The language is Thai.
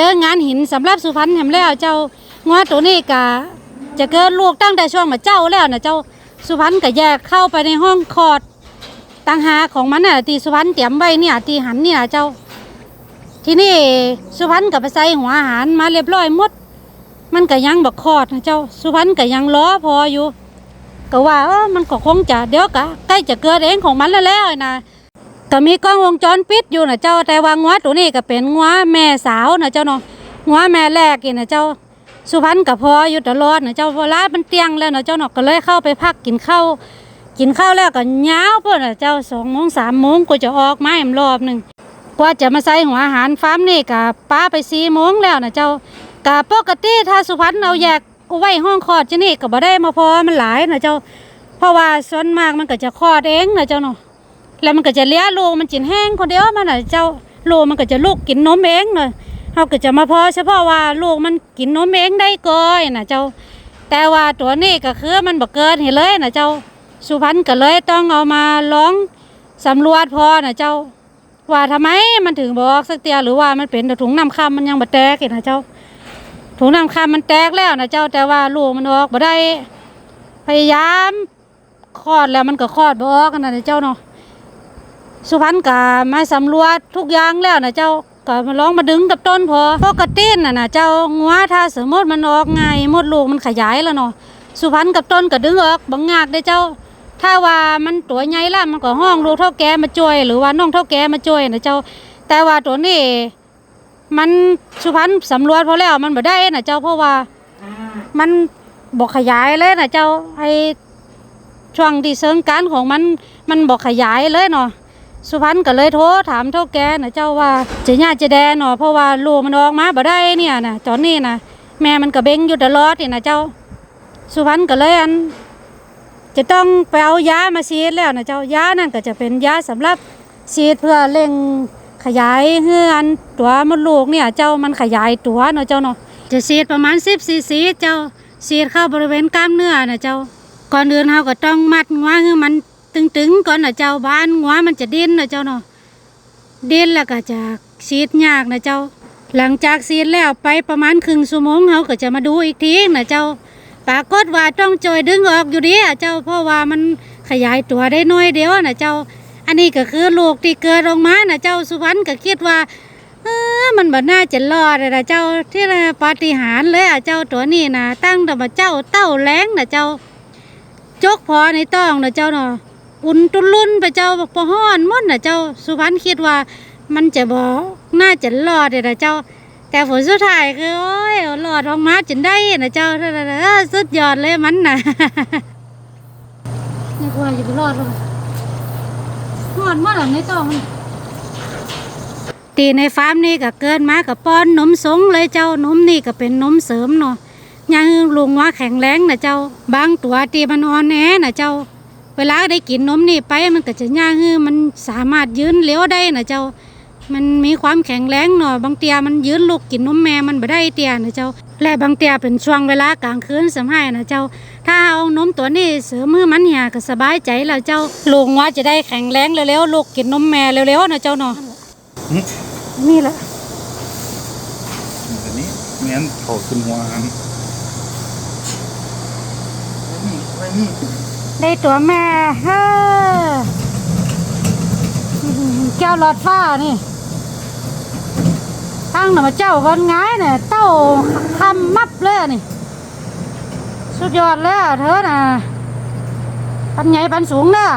เจองานหินสำหรับสุพรรณแหมแล้วเจ้างัวตัวนี้ก็จะเกิดลูกตั้งแต่ช่วงมาเจ้าแล้วนะเจ้าสุพรรณก็แยกเข้าไปในห้องคอดตังหาของมันน่ะตีสุพรรณเตรียมไว้เนี่ยตีหันเนี่ยเจ้า ที่นี่สุพรรณกับไปใส่หัวอาหารมาเรียบร้อยหมด มันก็ยังบอกคอดนะเจ้า สุพรรณก็ยังล้อพออยู่ก็ว่าเออมันก็คงจะเดี๋ยวก็ใกล้จะเกิดเองของมันแล้วแล้วนะ ก็มีกล้องวงจรปิดอยู่นะเจ้าแต่ว่างัวตัวนี้ก็เป็นงัวแม่สาวนะเจ้าเนาะงัวแม่แรกนี่นะเจ้าสุพรรณก็พออยู่ตลอดนะเจ้าเวลามันเตียงแล้วนะเจ้าเนาะก็เลยเข้าไปพักกินข้าวกินข้าวแล้วก็ยาวเพื่อนนะเจ้าสองโมงสามโมงก็จะออกไมาอีกรอบหนึ่งกว่าจะมาใส่หัวอาหารฟาร์มนี่กับป้าไปสี่โมงแล้วนะเจ้ากับปกติถ้าสุพรรณเอาแยกไว้ห้องคลอดจะนี่ก็บ่ได้มาพอมันหลายนะเจ้า เพราะว่าส่วนมากมันก็จะคลอดเองนะเจ้าเนาะ แล้วมันก็จะเลี้ยลูกมันจินแห้งคนเดียวมันน่ะเจ้าลูกมันก็จะลูกกินนมเองเนาะเขาก็จะมาพอเฉพาะว่าลูกมันกินนมเองได้ก่อยนะเจ้า แต่ว่าตัวนี้ก็คือมันบ่เกินเห็นเลยนะเจ้าสุพรรณก็เลยต้องเอามาลองสำรวจพอนะเจ้า ว่าทำไมมันถึงบอกสักเตียหรือว่ามันเป็นถุงน้ำคำมันยังบ่แตกอีกนะเจ้า ถุงน้ำคำมันแตกแล้วนะเจ้า แต่ว่าลูกมันออกบ่ได้ พยายามคลอดแล้วมันก็คลอดบ่ออกกันนะเจ้าเนาะ สุพรรณก็มาสำรวจทุกอย่างแล้วนะเจ้าก็มาลองมาดึงกับต้นพอปกติน่ะนะเจ้างัวถ้าสมมติมันออกไงมดลูกมันขยายแล้วเนาะสุพรรณกับต้นก็ดึงออกบางงากได้เจ้า ถ้าว่ามันตัวใหญ่ละมันก็ห้องลูกเท่าแกมาช่วย หรือว่าน้องเท่าแกมาช่วยนะเจ้า แต่ว่าตัวนี้มันสุพรรณสำรวจพอแล้วมันบ่ได้นะเจ้าเพราะว่ามันบอกขยายเลยนะเจ้าไอช่วงที่เสริงการของมันมันบอกขยายเลยเนาะ สุพรรณก็เลยโทรถามเท่าแกนะเจ้าว่าจะญาจะแดนเนาะเพราะว่าลูกมันออกมาบ่ได้เนี่ยนะตอนนี้นะแม่มันก็เบ่งอยู่ตลอดนี่นะเจ้า สุพรรณก็เลยอัน จะต้องไปเอายามาฉีดแล้วนะเจ้ายานั่นก็จะเป็นยาสำหรับฉีดเพื่อเร่งขยายเฮือนตัวมดลูกเนี่ย เจ้ามันขยายตัวเนาะเจ้าเนาะจะฉีดประมาณ10ซีซีเจ้าฉีดเข้าบริเวณกล้ามเนื้อนะเจ้าก่อนอื่นเราก็ต้องมัดงัวให้มัน ตึงๆก่อนนะเจ้าบ้านงัวมันจะเดินนะเจ้าเนาะเดินแล้วก็จะฉีดยากนะเจ้า หลังจากฉีดแล้วไปประมาณครึ่งชั่วโมงเขาก็จะมาดูอีกทีนะเจ้าปรากฏว่าต้องจอยดึงออกอยู่ดีอะเจ้าเพราะว่ามันขยายตัวได้น้อยเดียวนะเจ้า อันนี้ก็คือลูกที่เกิดออกมานะเจ้าสุพรรณก็คิดว่าเออมันบ่น่าจะรอดเลยนะเจ้าที่ปาฏิหาริย์เลยอะเจ้าตัวนี้นะตั้งแต่มาเจ้าเต้าแรงนะเจ้า จกพอในต้องนะเจ้าเนาะ อุ่นตุลุ่นไปเจ้าบอกพอห้อนมดนะเจ้าสุพรรณคิดว่า มันจะบ่น่าจะรอดเลยนะเจ้า แต่ผลสุดท้ายคือโอ้ยหลอดออกมาจนได้นะเจ้าเออสุดยอดเลยมันนะนี่กว่าจะไปรอดหรอหอดมาหลังในต้องมันตีในฟาร์มนี่ก็เกินมากับป้อนนมสงเลยเจ้านมนี่ก็เป็นนมเสริมเนาะยังลุงว่าแข็งแรงนะเจ้า บางตัวตีมันอ่อนแอนะเจ้า เวลาได้กินนมนี่ไปมันก็จะย่างฮือมันสามารถยืนเลี้ยวได้นะเจ้า มันมีความแข็งแรงหน่อยบางเตียมันยืนลูกกินนมแม่มันบ่ได้เตียนะเจ้า และบางเตียเป็นช่วงเวลากลางคืนสำให้นะเจ้า ถ้าเอานมตัวนี้เสริมมือมันเหียก็สบายใจแล้วเจ้าลูกว่าจะได้แข็งแรงเร็วๆลูกกินนมแม่เร็วๆนะเจ้าเนาะนี่แหละแบบนี้เงี้ยเขาขึ้นหัวหันนี่ไว้นี่ ได้ตัวแม่เฮ้อแก้วหลอดฟ้านี่ตั้งหน่มาเจ้าก้อนง่ายเนี่ยเต้าคำมับเลยนี่ สุดยอดเลยเธอน่ะปันใหญ่ปันสูงเด้อ